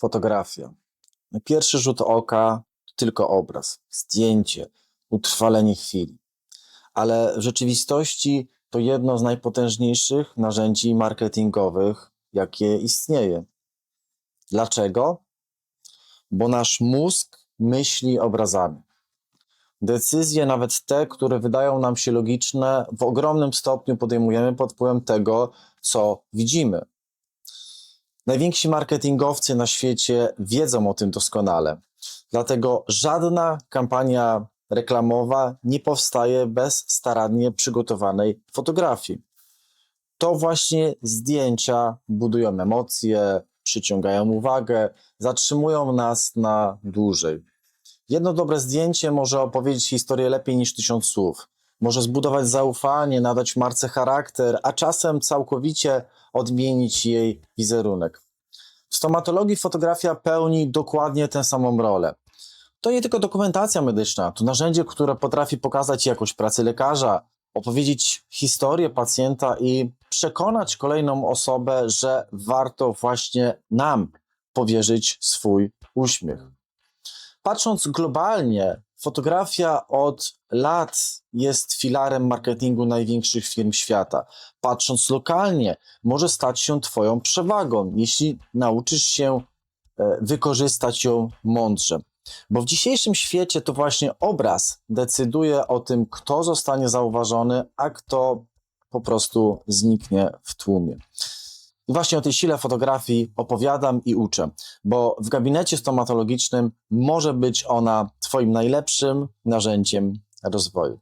fotografia. Na pierwszy rzut oka tylko obraz, zdjęcie, utrwalenie chwili. Ale w rzeczywistości to jedno z najpotężniejszych narzędzi marketingowych, jakie istnieje. Dlaczego? Bo nasz mózg myśli obrazami. Decyzje, nawet te, które wydają nam się logiczne, w ogromnym stopniu podejmujemy pod wpływem tego, co widzimy. Najwięksi marketingowcy na świecie wiedzą o tym doskonale. Dlatego żadna kampania reklamowa nie powstaje bez starannie przygotowanej fotografii. To właśnie zdjęcia budują emocje, przyciągają uwagę, zatrzymują nas na dłużej. Jedno dobre zdjęcie może opowiedzieć historię lepiej niż tysiąc słów. Może zbudować zaufanie, nadać marce charakter, a czasem całkowicie odmienić jej wizerunek. W stomatologii fotografia pełni dokładnie tę samą rolę. To nie tylko dokumentacja medyczna, to narzędzie, które potrafi pokazać jakość pracy lekarza, opowiedzieć historię pacjenta i przekonać kolejną osobę, że warto właśnie nam powierzyć swój uśmiech. Patrząc globalnie, fotografia od lat jest filarem marketingu największych firm świata. Patrząc lokalnie, może stać się Twoją przewagą, jeśli nauczysz się e, wykorzystać ją mądrze. Bo w dzisiejszym świecie to właśnie obraz decyduje o tym, kto zostanie zauważony, a kto po prostu zniknie w tłumie. I właśnie o tej sile fotografii opowiadam i uczę, bo w gabinecie stomatologicznym może być ona Twoim najlepszym narzędziem rozwoju.